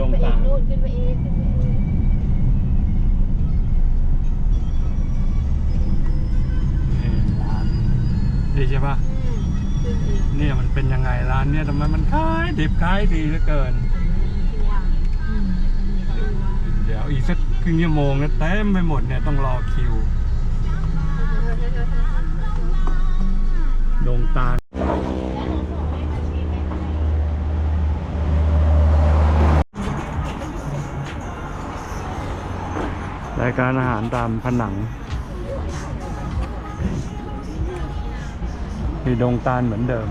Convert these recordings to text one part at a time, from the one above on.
ดงไปเอตางลนู่นขึ้นไปเองขึ้นไปเองนี่ร้านนี่ใช่ปะอืมขึ้นเองเนี่ยมันเป็นยังไงร้านเนี่ยทำไมมันขายดิบขายดีเหลือเกินที่ว่างอืมมีที่ว่างเดี๋ยวอีกสักครึ่งชั่วโมงเนี่ยเต็มไปหมดเนี่ยต้องรอคิว ดงตาล รายการอาหารตามผนังมีดงตาลเหมือนเดิม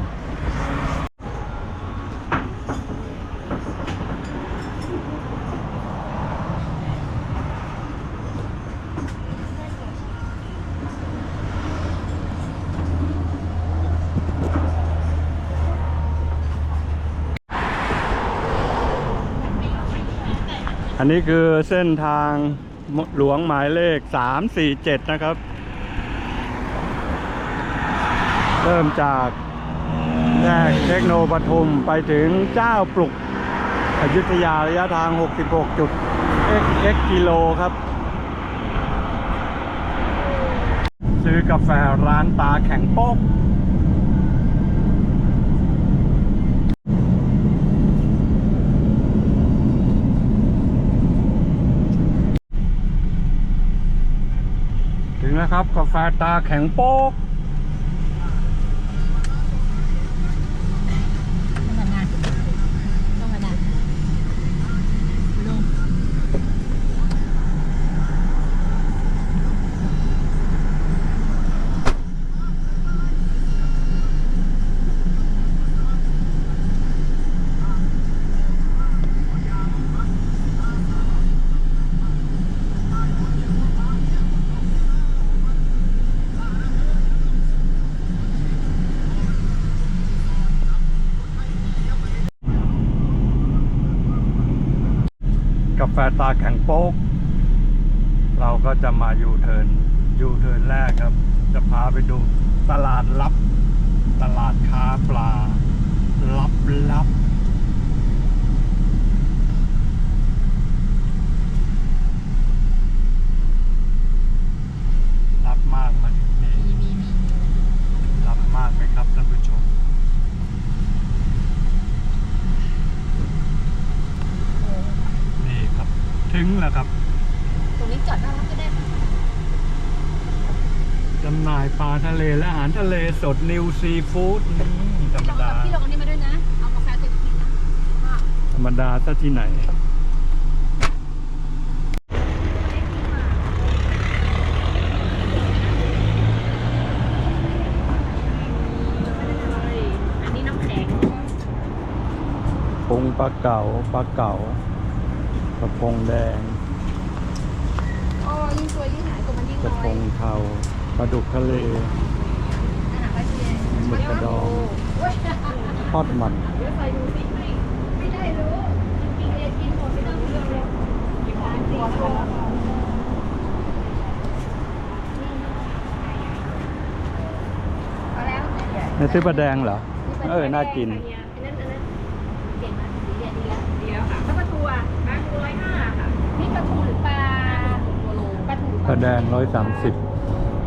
อันนี้คือเส้นทาง หลวงหมายเลข 347 นะครับ เริ่มจากแยกเทคโนปทุมไปถึงเจ้าปลุกอยุธยาระยะทาง 66จุด x x กิโลครับ ซื้อกาแฟร้านตาแข็งโป๊ก นะครับ กาแฟตาแข็งโป๊ก ต้องกันนะต้องกันนะลง กาแฟตาแข็งโป๊ก เราก็จะมายูเทิร์นยูเทิร์นแรกครับ จะพาไปดูตลาดลับ ตลาดค้าปลา ลับลับรับมากไหมนี่ มีมีมี รับมากไหมครับท่านผู้ชม โอ้ นี่ครับ ถึงแล้วครับ ต รงนี้จอดได้แล้วก็ได้จำหน่ายปลาทะเลและอาหารทะเลสดนิวซีฟู้ดธรรมพี่ลองดาพี่ลองอันนี้มาด้วยนะ เอากาแฟติดผิดนะว่าธรรมดาซะที่ไหนอันนี้น้ำแข็งปงปลาเก๋าปลาเก๋ากระพงแดง อ๋อยิ่งสวยยิ่งหายตัวมันยิ่ง กระพงเทาปลาดุกทะเลหมึกกระดองทอดมันเดี๋ยวใส่ดูสิไม่ไม่ได้รู้กินเองกินหมดไม่ต้องเลือกเลยกินในซื้อปลาแดงเหรอ เออ น่ากินอันนั้นอันนั้นเก่งมากสีเนี่ยดีแล้วดีแล้วค่ะแล้วปลาทูอะปลาทูร้อยห้าค่ะ นี่ปลาทูหรือปลา ปลาทูหรือปลาแดงร้อยสามสิบ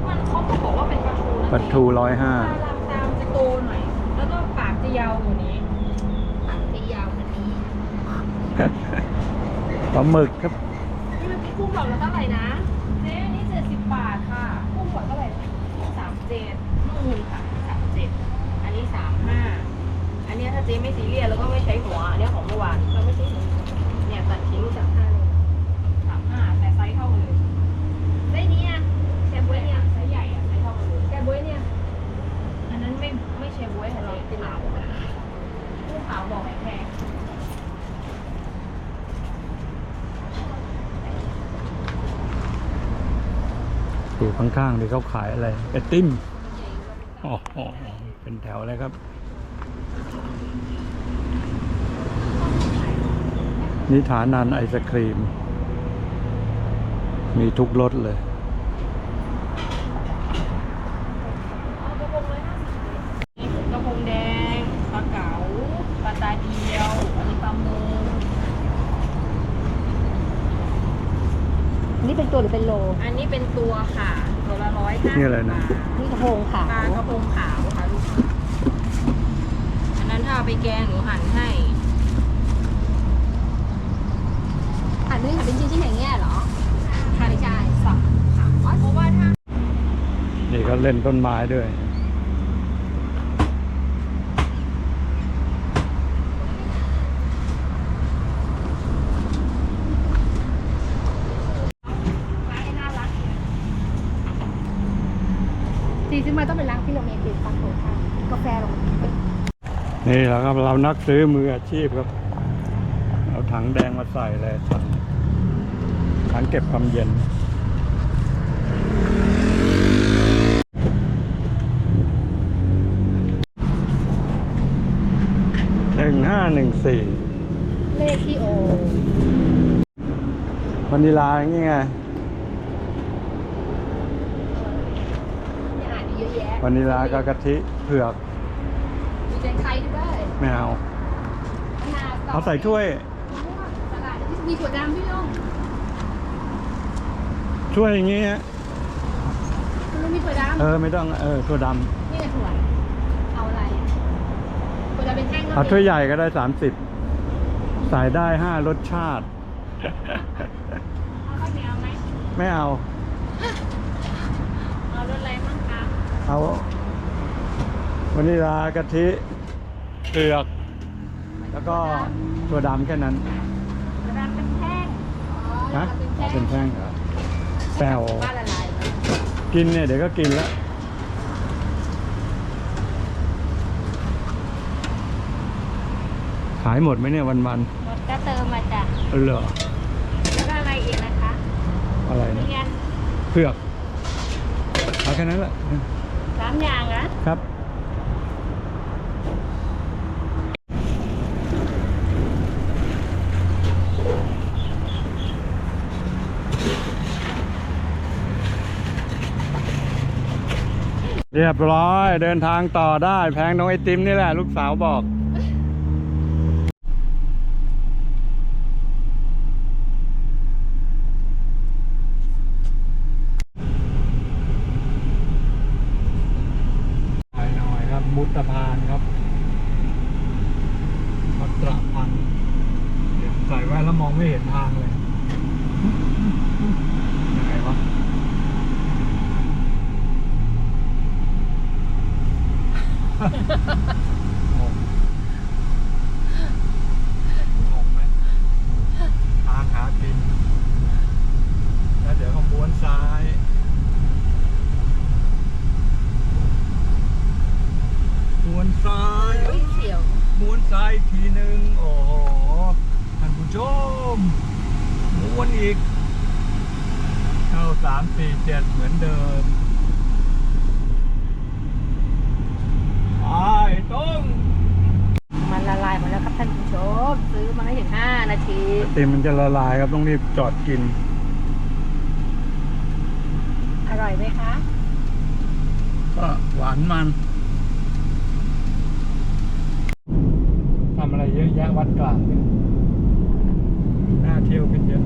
มันเขาก็บอกว่าเป็นปลาทูนะปลาทูร้อยห้าปลาลำตามจะโตหน่อย แล้วก็ปากจะยาวกว่านี้ ปากจะยาวกว่านี้ ปลาหมึกครับ นี่มันกุ้งกล่องละเท่าไหร่นะเจ๊นี่เจ็ดสิบบาทค่ะกุ้งกล่องเท่าไหร่สามเจ็ดนู่นค่ะสามเจ็ดอันนี้สามห้าอันเนี้ยถ้าเจ๊ไม่ซีเรียสแล้วก็ไม่ใช้หัวอันเนี้ยของเมื่อวานเราไม่ใช้หัวเนี่ยตัดทิ้งสามห้าเลยสามห้าแต่ไซส์เท่ากันเลยไซส์เนี้ยแชร์บวยเนี่ยไซส์ใหญ่อะไซส์เท่ากันเลยแชร์บวยเนี่ย อันนั้น ไม่ไม่แชร์บวยค่ะเราเป็นขาวกุ้งขาวบอกแพงอยู่ข้างๆที่เขาขายอะไรไอติมอ๋ออ๋อเป็นแถวเลยครับ นิฐานันไอศครีม มีทุกรสเลย กระพงแดง ปลาเก๋า ปลาตาเดียว อันนี้ปลาโมง นี้เป็นตัวหรือเป็นโล อันนี้เป็นตัวค่ะตัวละร้อยห้านี่อะไรนะนี่กระโพงขาวปลากระพงขาวค่ะลูกค้าอันนั้นถ้าเอาไปแกงหนูหั่นให้ หั่นด้วยหั่นเป็นชิ้นๆอย่างเงี้ยเหรอค่ะไม่ใช่สับค่ะเพราะว่าถ้า นี่เขาเล่นต้นไม้ด้วย ร้านน่ารัก จริงๆมันต้องเป็นร้านที่เราเมติดฟังโถค่ะกาแฟลงนี่แหละครับเรานักซื้อมืออาชีพครับ เอาถังแดงมาใส่เลยถังถังเก็บความเย็นหนึ่งห้าหนึ่งสี่เลขที่โอวานิลาอย่างงี้ไง มีอาหารเยอะแยะ วานิลากับกะทิเผือกมีแตงไทยด้วยไม่เอามะนาวเอาใส่ถ้วยมะม่วงสลัดมีถั่วดำพี่ลุงถ้วยอย่างงี้ฮะคุณลุงมีถั่วดำเออไม่ต้องเออถั่วดนี่ไงถั่วเอาอะไรถั่วดำเป็นแท่งำเอาถ้วยใหญ่ก็ได้สามสิบใส่ได้ห้ารสชาติ เอาข้าวเหนียวไหมไม่เอาเอารสอะไรบ้างคะ เอาวานิลากะทิเปลือก แล้วก็ถั่วดำแค่นั้นกระดานเป็นแท่งนะเอาเป็นแท่งเหรอแปลวบ้านละลายกินเนี่ยเดี๋ยวก็กินแล้ว ขายหมดไหมเนี่ยวันหมดก็เติมมาจ้ะๆเหรอแล้วก็อะไรอีกนะคะอะไรทุนะเรียนเผือกเอาแค่นั้นแหละ สามอย่างนะครับ เรียบร้อยเดินทางต่อได้แพงน้องไอติมนี่แหละ ลูกสาวบอก ไปหน่ อยครับมุตตะพานครับวัตระพันเดี๋ยวใส่แว่นแล้วมองไม่เห็นทางเลยยังไงวะ งงงงไหมทางหากิน แล้วเดี๋ยวเขาม้วนซ้ายม้ วนซ้ายเฮ้ยเสี่ยว ม้วนซ้ายอีกทีหนึ่งโอ้โหท่านผู้ชมม้วนอีก เข้าสามสี่เจ็ดเหมือนเดิมไปต้มมันละลายหมดแล้วครับท่านผู้ชม ซื้อมาไม่ถึง 5 นาที ไอติมมันจะละลายครับต้องรีบจอดกิน อร่อยไหมคะ ก็หวานมันทำอะไร เยอะแยะวัดกลางน่าเที่ยวขึ้นเยอะ